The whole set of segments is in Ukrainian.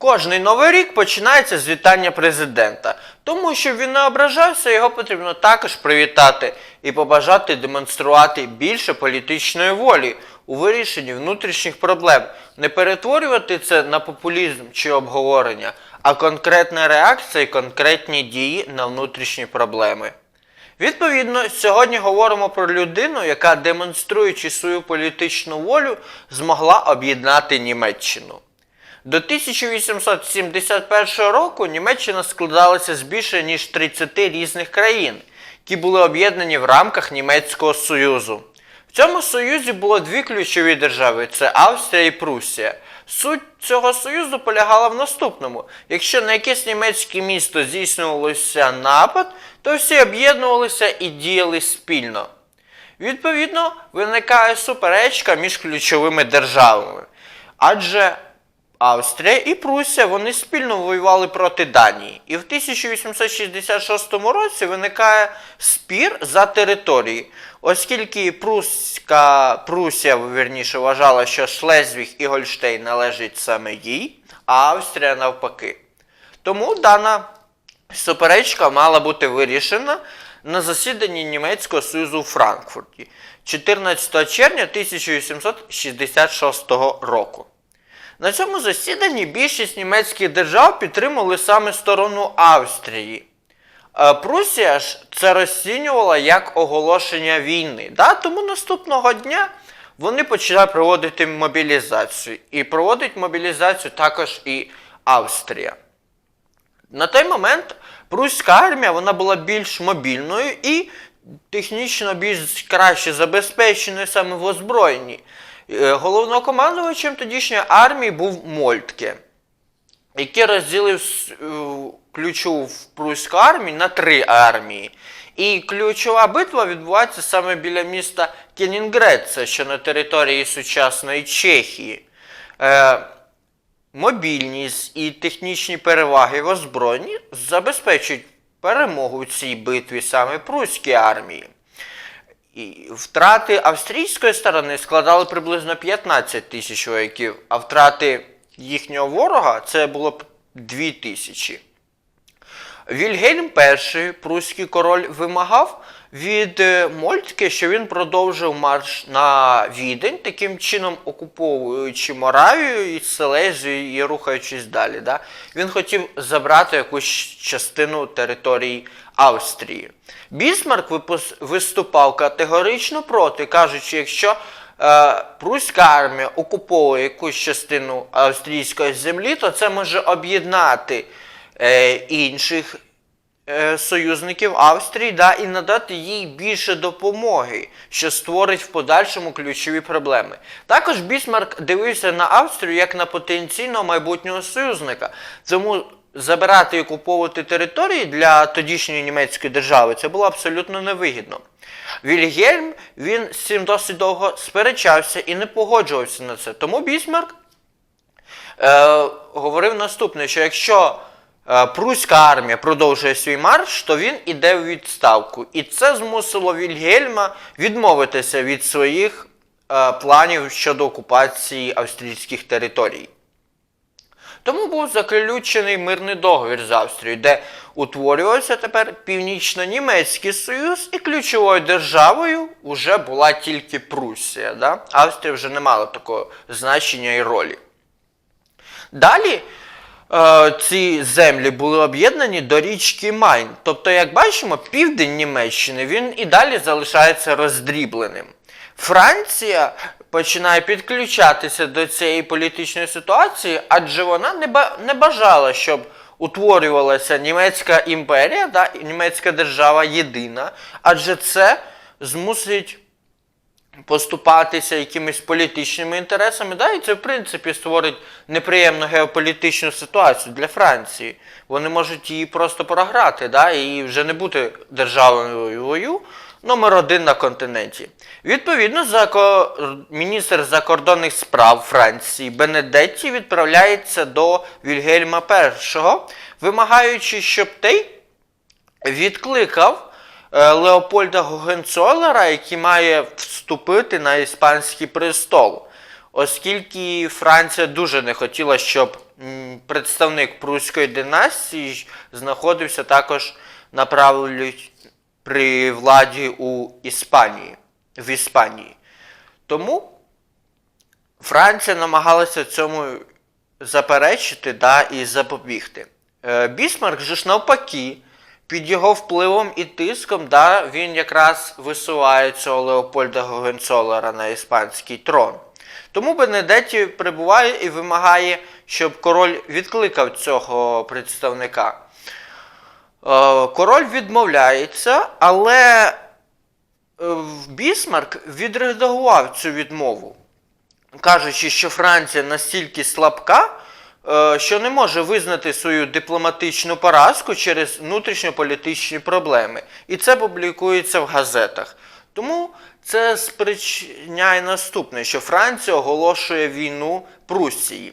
Кожний новий рік починається з вітання президента. Тому, щоб він не ображався, його потрібно також привітати і побажати демонструвати більше політичної волі у вирішенні внутрішніх проблем, не перетворювати це на популізм чи обговорення, а конкретна реакція і конкретні дії на внутрішні проблеми. Відповідно, сьогодні говоримо про людину, яка, демонструючи свою політичну волю, змогла об'єднати Німеччину. До 1871 року Німеччина складалася з більше ніж 30 різних країн, які були об'єднані в рамках Німецького Союзу. В цьому союзі було дві ключові держави це Австрія і Прусія. Суть цього союзу полягала в наступному: якщо на якесь німецьке місто здійснювався напад, то всі об'єднувалися і діяли спільно. Відповідно, виникає суперечка між ключовими державами. Адже Австрія і Прусія вони спільно воювали проти Данії. І в 1866 році виникає спір за території, оскільки Пруська, Прусія, вірніше, вважала, що Шлезвіг і Гольштейн належать саме їй, а Австрія навпаки. Тому дана суперечка мала бути вирішена на засіданні Німецького Союзу у Франкфурті 14 червня 1866 року. На цьому засіданні більшість німецьких держав підтримували саме сторону Австрії. Е, Прусія ж це розцінювала як оголошення війни. Да? Тому наступного дня вони почали проводити мобілізацію. І проводить мобілізацію також і Австрія. На той момент пруська армія вона була більш мобільною і технічно більш краще забезпеченою саме в озброєнні. Е, Головнокомандувачем тодішньої армії був Мольтке, який розділив е, ключову в пруську армію на три армії. І ключова битва відбувається саме біля міста Кенінград, це що на території сучасної Чехії. Е, Мобільність і технічні переваги в озброєнні забезпечують перемогу в цій битві саме пруській армії. Втрати австрійської сторони складали приблизно 15 тисяч вояків, а втрати їхнього ворога це було б 2 тисячі. Вільгельм І, пруський король, вимагав від е, Мольтке, що він продовжив марш на Відень, таким чином окуповуючи Моравію і Силезію і рухаючись далі. Да? Він хотів забрати якусь частину території Австрії. Бісмарк виступав категорично проти, кажучи, якщо е, пруська армія окуповує якусь частину австрійської землі, то це може об'єднати е, інших е, союзників Австрії да, і надати їй більше допомоги, що створить в подальшому ключові проблеми. Також Бісмарк дивився на Австрію як на потенційного майбутнього союзника. Тому забирати і окуповувати території для тодішньої німецької держави це було абсолютно невигідно. Вільгельм він з цим досить довго сперечався і не погоджувався на це. Тому Бісмарк е, говорив наступне, що якщо е, пруська армія продовжує свій марш, то він іде в відставку. І це змусило Вільгельма відмовитися від своїх е, планів щодо окупації австрійських територій. Тому був заключений мирний договір з Австрією, де утворювався тепер Північно-Німецький Союз, і ключовою державою вже була тільки Прусія. Да? Австрія вже не мала такого значення і ролі. Далі е, ці землі були об'єднані до річки Майн. Тобто, як бачимо, південь Німеччини він і далі залишається роздрібленим. Франція починає підключатися до цієї політичної ситуації, адже вона не, бажала, щоб утворювалася німецька імперія, да, німецька держава єдина, адже це змусить поступатися якимись політичними інтересами, да, і це, в принципі, створить неприємну геополітичну ситуацію для Франції. Вони можуть її просто програти, да, і вже не бути державою номер один на континенті. Відповідно, міністр закордонних справ Франції Бенедетті відправляється до Вільгельма І, вимагаючи, щоб той відкликав е, Леопольда Гогенцолера, який має вступити на іспанський престол. оскільки Франція дуже не хотіла, щоб представник прусської династії знаходився також на правлю при владі у Іспанії, в Іспанії. Тому Франція намагалася цьому заперечити да, і запобігти. Е, Бісмарк же ж навпаки, під його впливом і тиском, да, він якраз висуває цього Леопольда Гогенцолера на іспанський трон. Тому Бенедетті прибуває і вимагає, щоб король відкликав цього представника. Е, Король відмовляється, але е, Бісмарк відредагував цю відмову кажучи, що Франція настільки слабка, е, що не може визнати свою дипломатичну поразку через внутрішньополітичні проблеми. І це публікується в газетах. Тому це спричиняє наступне, що Франція оголошує війну Пруссії.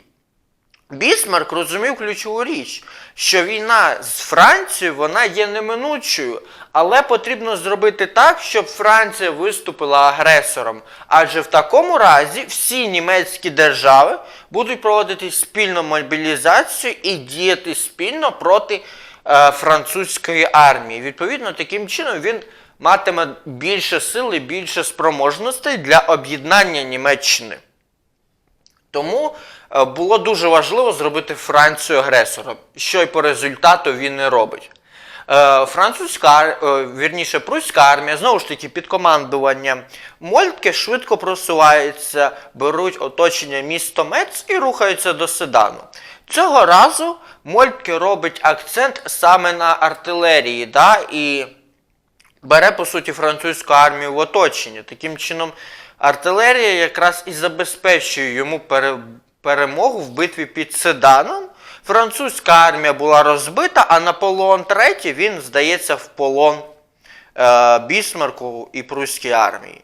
Бісмарк розумів ключову річ, що війна з Францією вона є неминучою, але потрібно зробити так, щоб Франція виступила агресором. Адже в такому разі всі німецькі держави будуть проводити спільну мобілізацію і діяти спільно проти е, французької армії. Відповідно, таким чином він матиме більше сили, більше спроможностей для об'єднання Німеччини. Тому е, було дуже важливо зробити Францію агресором, що й по результату він не робить. Е, Французька, е, вірніше, пруська армія, знову ж таки, під командуванням Мольтке швидко просувається, беруть оточення місто Мец і рухаються до Седану. Цього разу Мольтке робить акцент саме на артилерії, да, і бере, по суті, французьку армію в оточення. Таким чином, артилерія якраз і забезпечує йому пере- перемогу в битві під Седаном. Французька армія була розбита, а Наполеон III він здається в полон е, Бісмарку і Пруській армії.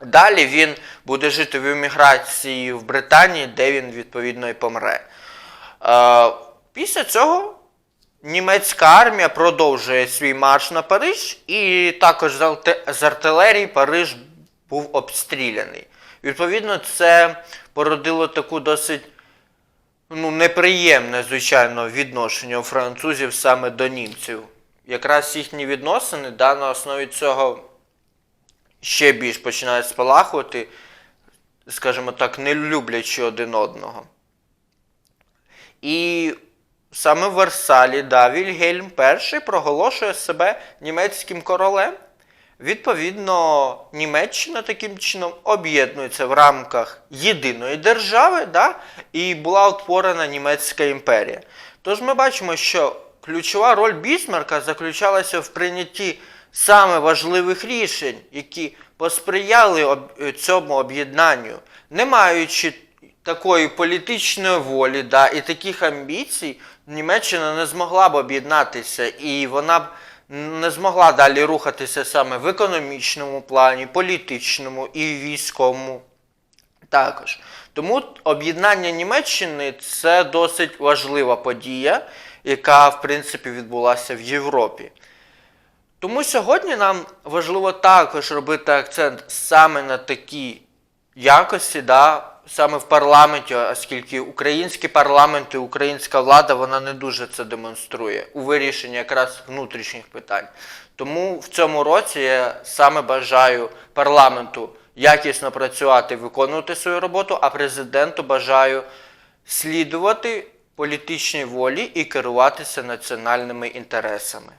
Далі він буде жити в еміграції в Британії, де він відповідно і помре. Е, після цього німецька армія продовжує свій марш на Париж, і також з артилерії Париж був обстріляний. Відповідно, це породило таку досить ну, неприємне, звичайно, відношення французів саме до німців. Якраз їхні відносини да, на основі цього ще більш починають спалахувати, скажімо так, не люблячи один одного. І саме в Версалі да, Вільгельм І проголошує себе німецьким королем. Відповідно, Німеччина таким чином об'єднується в рамках єдиної держави, да, і була утворена Німецька імперія. Тож ми бачимо, що ключова роль Бісмарка заключалася в прийнятті саме важливих рішень, які посприяли об- цьому об'єднанню, не маючи такої політичної волі да, і таких амбіцій, Німеччина не змогла б об'єднатися, і вона б не змогла далі рухатися саме в економічному плані, політичному і військовому також. Тому об'єднання Німеччини це досить важлива подія, яка, в принципі, відбулася в Європі. Тому сьогодні нам важливо також робити акцент саме на такі якості, да, саме в парламенті, оскільки український парламент і українська влада вона не дуже це демонструє у вирішенні якраз внутрішніх питань. Тому в цьому році я саме бажаю парламенту якісно працювати, виконувати свою роботу, а президенту бажаю слідувати політичній волі і керуватися національними інтересами.